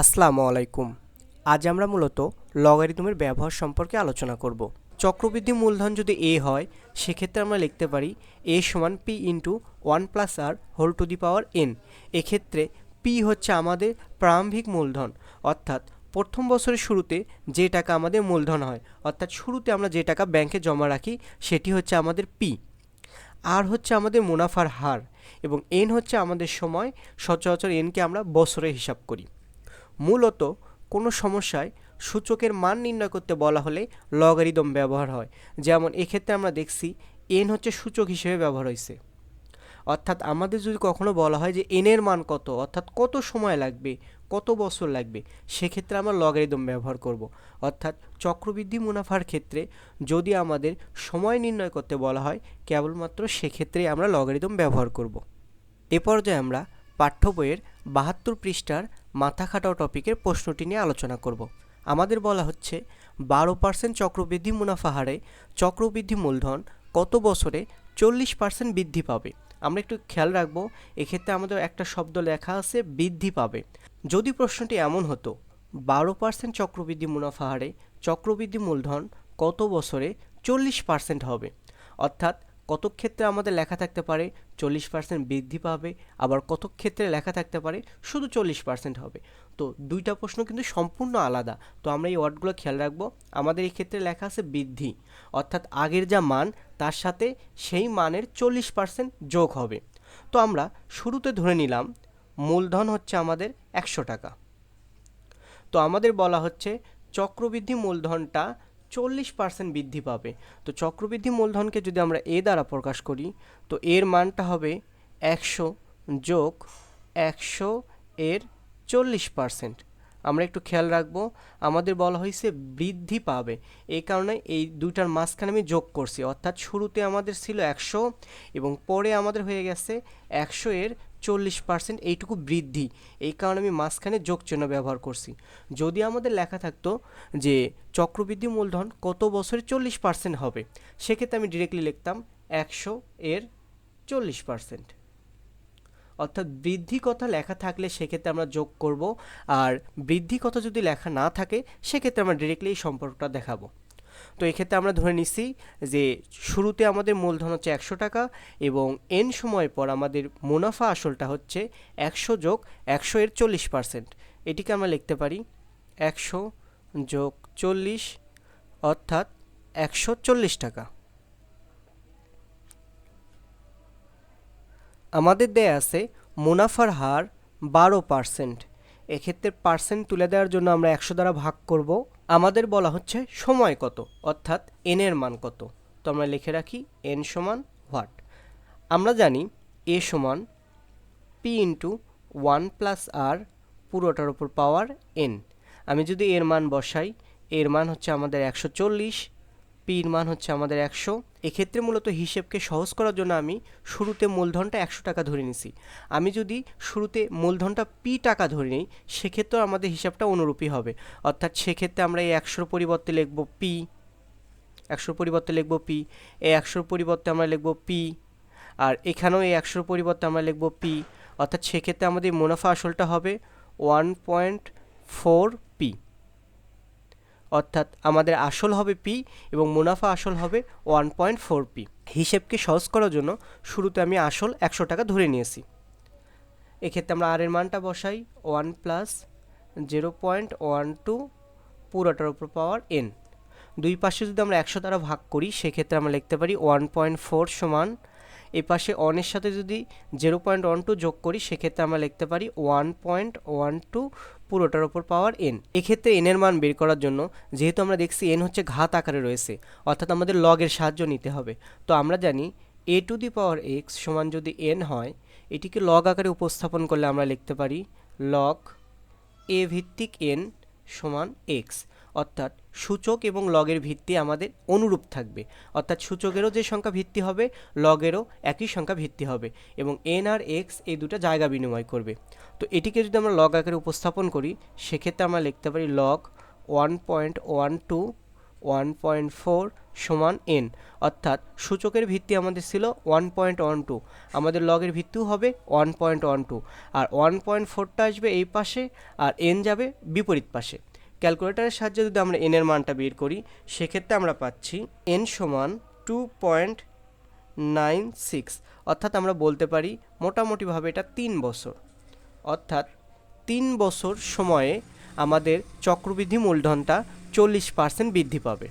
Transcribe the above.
আসসালামু আলাইকুম। আজ আমরা মূলত লগারিদমের ব্যবহার সম্পর্কে আলোচনা করব। চক্রবৃদ্ধি মূলধন যদি এ হয়, সেক্ষেত্রে আমরা লিখতে পারি এ সমান P into one plus r whole to the power n. এক্ষেত্রে পি হচ্ছে আমাদের প্রারম্ভিক মূলধন। অর্থাৎ প্রথম বছরের শুরুতে যে টাকা আমাদের মূলধন হয়, অর্থাৎ শুরুতে আমরা যে টাকা ব্যাংকে জমা রাখি, সেটি হচ্ছে আমাদের পি। আর হচ্ছে আমাদের মুনাফার হার এবং এন হচ্ছে আমাদের সময় সচরাচর এনকে আমরা বছরে হিসাব করি। মূলত কোনো সমস্যায় সূচকের মান নির্ণয় করতে বলা হলে লগারিদম ব্যবহার হয়। যেমন এক্ষেত্রে আমরা দেখছি এন হচ্ছে সূচক হিসেবে ব্যবহার হয়েছে। অর্থাৎ আমাদের যদি কখনো বলা হয় যে এনের মান কত, অর্থাৎ কত সময় লাগবে, কত বছর লাগবে, সেক্ষেত্রে আমরা লগারিদম ব্যবহার করব। অর্থাৎ চক্রবৃদ্ধি মুনাফার ক্ষেত্রে যদি আমাদের সময় নির্ণয় করতে বলা হয়, কেবলমাত্র সেক্ষেত্রে আমরা লগারিদম ব্যবহার করব। এ পর্যায়ে আমরা পাঠ্য বইয়ের বাহাত্তর পৃষ্ঠার মাথা খাটাও টপিকের প্রশ্নটি নিয়ে আলোচনা করব। আমাদের বলা হচ্ছে, বারো পার্সেন্ট চক্রবৃদ্ধি মুনাফা হারে চক্রবৃদ্ধি মূলধন কত বছরে চল্লিশ পার্সেন্ট বৃদ্ধি পাবে? আমরা একটু খেয়াল রাখব, এক্ষেত্রে আমাদের একটা শব্দ লেখা আছে, বৃদ্ধি পাবে। যদি প্রশ্নটি এমন হতো, বারো পার্সেন্ট চক্রবৃদ্ধি মুনাফা হারে চক্রবৃদ্ধি মূলধন কত বছরে চল্লিশ পার্সেন্ট হবে? অর্থাৎ কতক ক্ষেত্রে আমাদের লেখা থাকতে পারে? চল্লিশ পার্সেন্ট বৃদ্ধি পাবে। আবার কতক ক্ষেত্রে লেখা থাকতে পারে? শুধু চল্লিশ পার্সেন্ট হবে। তো দুইটা প্রশ্ন কিন্তু সম্পূর্ণ আলাদা। তো আমরা এই ওয়ার্ডগুলো খেয়াল রাখব। আমাদের এই ক্ষেত্রে লেখা আছে বৃদ্ধি। অর্থাৎ আগের যা মান, তার সাথে সেই মানের চল্লিশ পার্সেন্ট যোগ হবে। তো আমরা শুরুতে ধরে নিলাম, মূলধন হচ্ছে আমাদের একশো টাকা। তো আমাদের বলা হচ্ছে চক্রবৃদ্ধি মূলধনটা চল্লিশ পার্সেন্ট বৃদ্ধি পাবে। তো চক্রবৃদ্ধি মূলধনকে যদি আমরা এ দ্বারা প্রকাশ করি, তো এর মানটা হবে একশো যোগ একশো এর চল্লিশ পার্সেন্ট আমরা একটু খেয়াল রাখব, আমাদের বলা হয়েছে বৃদ্ধি পাবে। এই কারণে এই দুইটার মাঝখানে আমি যোগ করছি। অর্থাৎ শুরুতে আমাদের ছিল একশো এবং পরে আমাদের হয়ে গেছে একশো এর চল্লিশ পার্সেন্ট এইটুকু বৃদ্ধি। এই কারণে আমি মাঝখানে যোগ চিহ্ন ব্যবহার করছি। যদি আমাদের লেখা থাকতো যে চক্রবৃদ্ধি মূলধন কত বছরে চল্লিশ পার্সেন্ট হবে, সেক্ষেত্রে আমি ডিরেক্টলি লিখতাম একশো এর চল্লিশ পার্সেন্ট অর্থাৎ বৃদ্ধি কথা লেখা থাকলে সেক্ষেত্রে আমরা যোগ করব, আর বৃদ্ধি কথা যদি লেখা না থাকে, সেক্ষেত্রে আমরা ডিরেক্টলি এই সম্পর্কটা দেখাবো। তো এক্ষেত্রে আমরা ধরে নিচ্ছি যে শুরুতে আমাদের মূলধন হচ্ছে একশো টাকা এবং এন সময় পর আমাদের মুনাফা আসলটা হচ্ছে একশো যোগ একশো এর চল্লিশ পার্সেন্ট এটিকে আমরা লিখতে পারি একশো যোগ চল্লিশ অর্থাৎ একশো চল্লিশ টাকা। আমাদের দেয়া আছে মুনাফার হার বারো পার্সেন্ট এক্ষেত্রে পার্সেন্ট তুলে দেওয়ার জন্য আমরা একশো দ্বারা ভাগ করব। আমাদের বলা হচ্ছে সময় কত, অর্থাৎ এন এর মান কত। তো আমরা লিখে রাখি এন সমান হোয়াট। আমরা জানি এ সমান P into one plus r পুরোটার ওপর পাওয়ার এন আমি যদি এর মান বসাই, এর মান হচ্ছে আমাদের একশো চল্লিশ পির মান হচ্ছে আমাদের একশো। এক্ষেত্রে মূলত হিসেবকে সহজ করার জন্য আমি শুরুতে মূলধনটা একশো টাকা ধরে নিছি। আমি যদি শুরুতে মূলধনটা পি টাকা ধরে নিই, সেক্ষেত্রেও আমাদের হিসাবটা অনুরূপী হবে। অর্থাৎ সেক্ষেত্রে আমরা এই একশোর পরিবর্তে লিখব পি একশোর পরিবর্তে লিখব পি এই একশোর পরিবর্তে আমরা লিখব পি আর এখানেও এই একশোর পরিবর্তে আমরা লিখব পি অর্থাৎ সেক্ষেত্রে আমাদের মুনাফা আসলটা হবে ওয়ান পয়েন্ট ফোর অর্থাৎ আমাদের আসল হবে পি এবং মুনাফা আসল হবে ওয়ান পয়েন্ট ফোর পি হিসেবকে সহজ করার জন্য শুরুতে আমি আসল একশো টাকা ধরে নিয়েছি। এক্ষেত্রে আমরা আর এর মানটা বসাই one plus zero point one two পুরোটার উপর পাওয়ার এন দুই পাশে যদি আমরা একশো দ্বারা ভাগ করি, সেক্ষেত্রে আমরা লিখতে পারি ওয়ান পয়েন্ট ফোর সমান, এ পাশে অনের সাথে যদি জিরো পয়েন্ট ওয়ান টু যোগ করি, সেক্ষেত্রে আমরা লিখতে পারি ওয়ান পয়েন্ট ওয়ান টু পুরোটার ওপর পাওয়ার এন এক্ষেত্রে এনের মান বের করার জন্য যেহেতু আমরা দেখছি এন হচ্ছে ঘাত আকারে রয়েছে, অর্থাৎ আমাদের লগের সাহায্য নিতে হবে। তো আমরা জানি এ টু দি পাওয়ার এক্স সমান যদি এন হয়, এটিকে লগ আকারে উপস্থাপন করলে আমরা লিখতে পারি লগ এ ভিত্তিক এন সমান এক্স অর্থাৎ সূচক এবং লগের ভিত্তি আমাদের অনুরূপ থাকবে। অর্থাৎ সূচকেরও যে সংখ্যা ভিত্তি হবে, লগেরও একই সংখ্যা ভিত্তি হবে এবং এন আর এক্স এই দুটো জায়গা বিনিময় করবে। তো এটিকে যদি আমরা লগ আকারে উপস্থাপন করি, সেক্ষেত্রে আমরা লিখতে পারি log one point one two one point four সমান এন অর্থাৎ সূচকের ভিত্তি আমাদের ছিল ওয়ান পয়েন্ট ওয়ান টু আমাদের লগের ভিত্তিও হবে ওয়ান পয়েন্ট ওয়ান টু আর ওয়ান পয়েন্ট ফোরটা আসবে এই পাশে, আর এন যাবে বিপরীত পাশে। ক্যালকুলেটরের সাহায্যে যদি আমরা এনের মানটা বের করি, সেক্ষেত্রে আমরা পাচ্ছি এন সমান টু পয়েন্ট নাইন সিক্স অর্থাৎ আমরা বলতে পারি মোটামুটিভাবে এটা তিন বছর। অর্থাৎ তিন বছর সময়ে আমাদের চক্রবৃদ্ধি মূলধনটা চল্লিশ পার্সেন্ট বৃদ্ধি পাবে।